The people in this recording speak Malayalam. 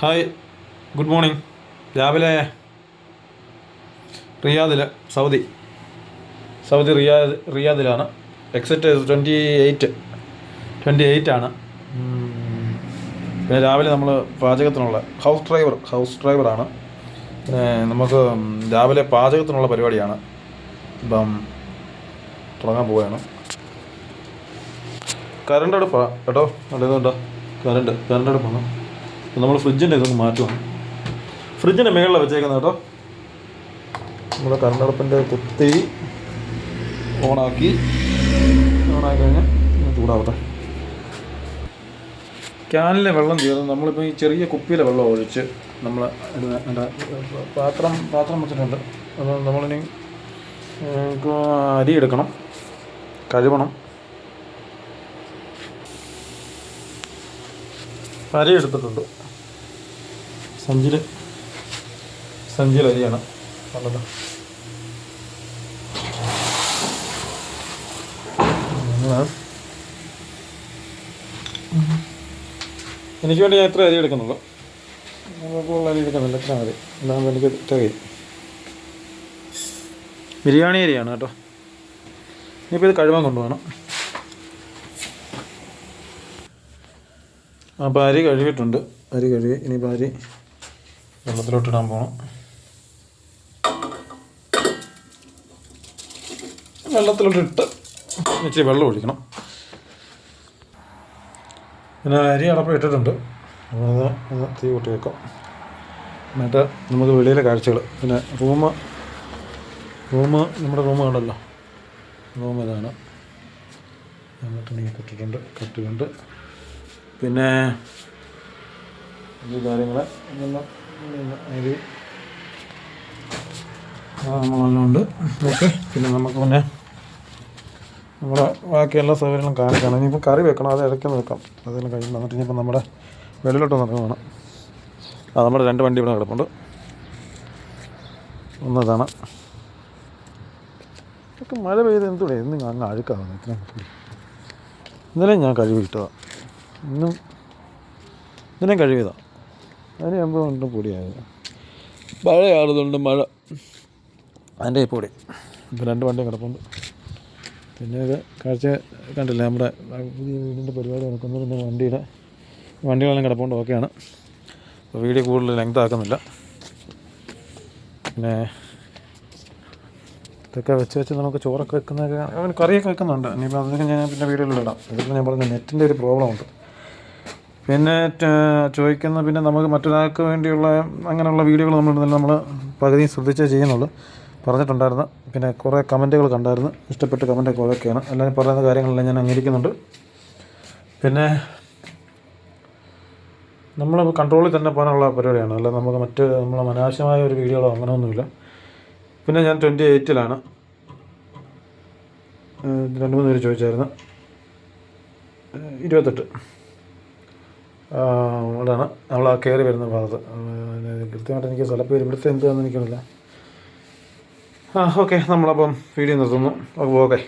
Hi good morning. രാവിലെ റിയാദിൽ Saudi. Saudi Riyadh റിയാദിലാണ്. Exit twenty eight twenty eight ആണ് പിന്നെ രാവിലെ നമ്മൾ പാചകത്തിനുള്ള ഹൗസ് ഡ്രൈവർ ഹൗസ് ഡ്രൈവറാണ് നമുക്ക് രാവിലെ പാചകത്തിനുള്ള പരിപാടിയാണ്. ഇപ്പം തുടങ്ങാൻ പോവുകയാണ്. കറണ്ട് അടുപ്പാണ് കേട്ടോ അതേതുണ്ടോ കറണ്ട് കറണ്ട് അടുപ്പാണ്? അപ്പോൾ നമ്മൾ ഫ്രിഡ്ജിന്റെ ഇതൊന്ന് മാറ്റുവാണ് ഫ്രിഡ്ജിന്റെ മേളിലാണ് വെച്ചേക്കുന്നത് കേട്ടോ. നമ്മുടെ കറണ്ട് അടുപ്പിന്റെ കുത്തി ഓണാക്കി. ഓണാക്കി കഴിഞ്ഞാൽ ചൂടാവട്ടെ. ക്യാനിലെ വെള്ളം തീർന്ന് നമ്മളിപ്പോൾ ഈ ചെറിയ കുപ്പിയിലെ വെള്ളം ഒഴിച്ച് നമ്മൾ പാത്രം പാത്രം വെച്ചിട്ടുണ്ട്. അത് നമ്മളിനി അരി എടുക്കണം. കഴുകണം അരി എടുത്തിട്ടുണ്ട്. സഞ്ചിൽ സഞ്ചിയിൽ അരിയാണ്. നല്ലത്. എനിക്ക് വേണ്ടി ഞാൻ ഇത്ര അരി എടുക്കുന്നുള്ളൂ. അരി എടുക്കുന്നില്ല ഇത്ര മതി. എന്നാകുമ്പോൾ എനിക്ക് തികയും ബിരിയാണി അരിയാണ് കേട്ടോ. ഇനിയിപ്പോൾ ഇത് കഴുകാൻ കൊണ്ടുപോകണം. അപ്പോൾ അരി കഴുകിയിട്ടുണ്ട്. അരി കഴുകി ഇനിയിപ്പോൾ അരി വെള്ളത്തിലോട്ടിടാൻ പോകണം വെള്ളത്തിലോട്ടിട്ട് ഇച്ചിരി വെള്ളം ഒഴിക്കണം. പിന്നെ അരി അടപ്പ് ഇട്ടിട്ടുണ്ട്. ഒന്ന് തീ കൂട്ടി വെക്കാം. എന്നിട്ട് നമുക്ക് വെളിയിലെ കാഴ്ചകൾ. പിന്നെ റൂം റൂം നമ്മുടെ റൂമ് കണ്ടല്ലോ റൂം ഇതാണ്. തുണിയൊക്കെ ഇട്ടിട്ടുണ്ട് കെട്ടിട്ടുണ്ട് പിന്നെ ഈ കാര്യങ്ങൾ അരി. നമ്മളെല്ലാമുണ്ട്. ഓക്കെ. പിന്നെ നമുക്ക് പിന്നെ നമ്മുടെ ബാക്കി എല്ലാ സൗകര്യങ്ങളും കാണിക്കണം. ഇനിയിപ്പോൾ കറി വെക്കണം. അത് ഇടയ്ക്ക് വെക്കാം. അതെല്ലാം കഴിയുമ്പോൾ എന്നിട്ട് ഇനിയിപ്പോൾ നമ്മുടെ വെളിയിലോട്ട് നടക്കുകയാണ് ആ നമ്മുടെ രണ്ട് വണ്ടി ഇവിടെ കിടപ്പുണ്ട്. ഒന്നതാണ് ഇതൊക്കെ മഴ പെയ്ത് എന്തുകൂടെ ഇന്ന് അങ്ങ് അഴുക്കാവുന്നു ഇത്രയും കൂടി ഇന്നലെ ഞാൻ കഴിവിട്ടതാണ് ഇന്നും ഇന്നലെയും കഴുകിയതാണ് അതിന് എൺപത് കൊണ്ടും പൊടിയായത് മഴയാണതുകൊണ്ട് മഴ. അതിന്റെ പൊടി. ഇപ്പം രണ്ട് വണ്ടി കിടപ്പുണ്ട്. പിന്നെ ഇത് കാഴ്ച കണ്ടില്ല? നമ്മുടെ പുതിയ വീടിന്റെ പരിപാടി നടക്കുന്നതിന്റെ വണ്ടിയുടെ വണ്ടികളെല്ലാം കിടപ്പുണ്ട്. ഓക്കെയാണ് അപ്പോൾ വീഡിയോ കൂടുതൽ ലെങ്ത് ആക്കുന്നില്ല. പിന്നെ ഇതൊക്കെ വെച്ച് വെച്ച് നമുക്ക് ചോറൊക്കെ വെക്കുന്നതൊക്കെ അവന് കറിയൊക്കെ വെക്കുന്നുണ്ട്. ഇനിയിപ്പോൾ അതൊക്കെ ഞാൻ പിന്നെ വീടുകളിലിടാം ഇതിപ്പോൾ ഞാൻ പറഞ്ഞ നെറ്റിന്റെ ഒരു പ്രോബ്ലം ഉണ്ട്. പിന്നെ ചോദിക്കുന്ന പിന്നെ നമുക്ക് മറ്റൊരാൾക്ക് വേണ്ടിയുള്ള അങ്ങനെയുള്ള വീഡിയോകൾ നമ്മൾ നമ്മൾ പകുതി ശ്രദ്ധിച്ചേ ചെയ്യുന്നുള്ളൂ. പറഞ്ഞിട്ടുണ്ടായിരുന്നു. പിന്നെ കുറേ കമന്റുകൾ കണ്ടായിരുന്നു. ഇഷ്ടപ്പെട്ട കമന്റൊക്കെ ഓക്കെയാണ് എല്ലാവരും പറയുന്ന കാര്യങ്ങളെല്ലാം ഞാൻ അംഗീകരിക്കുന്നുണ്ട്. പിന്നെ നമ്മൾ കൺട്രോളിൽ തന്നെ പോകാനുള്ള പരിപാടിയാണ്. അല്ല നമുക്ക് മറ്റ് നമ്മൾ അനാവശ്യമായ ഒരു വീഡിയോകളോ അങ്ങനെ ഒന്നുമില്ല പിന്നെ ഞാൻ ട്വന്റി എയ്റ്റിലാണ്. രണ്ട് മൂന്ന് പേര് ചോദിച്ചായിരുന്നു. ഇരുപത്തെട്ട്. അവിടെയാണ് നമ്മൾ ആ കയറി വരുന്ന ഭാഗത്ത്. കൃത്യമായിട്ട് എനിക്ക് സ്ഥലപ്പേര് ഇവിടുത്തെ എന്താണെന്ന് എനിക്കറിയില്ല. ആ ഓക്കെ. നമ്മളപ്പം വീഡിയോ നിർത്തുന്നു. ഓക്കെ.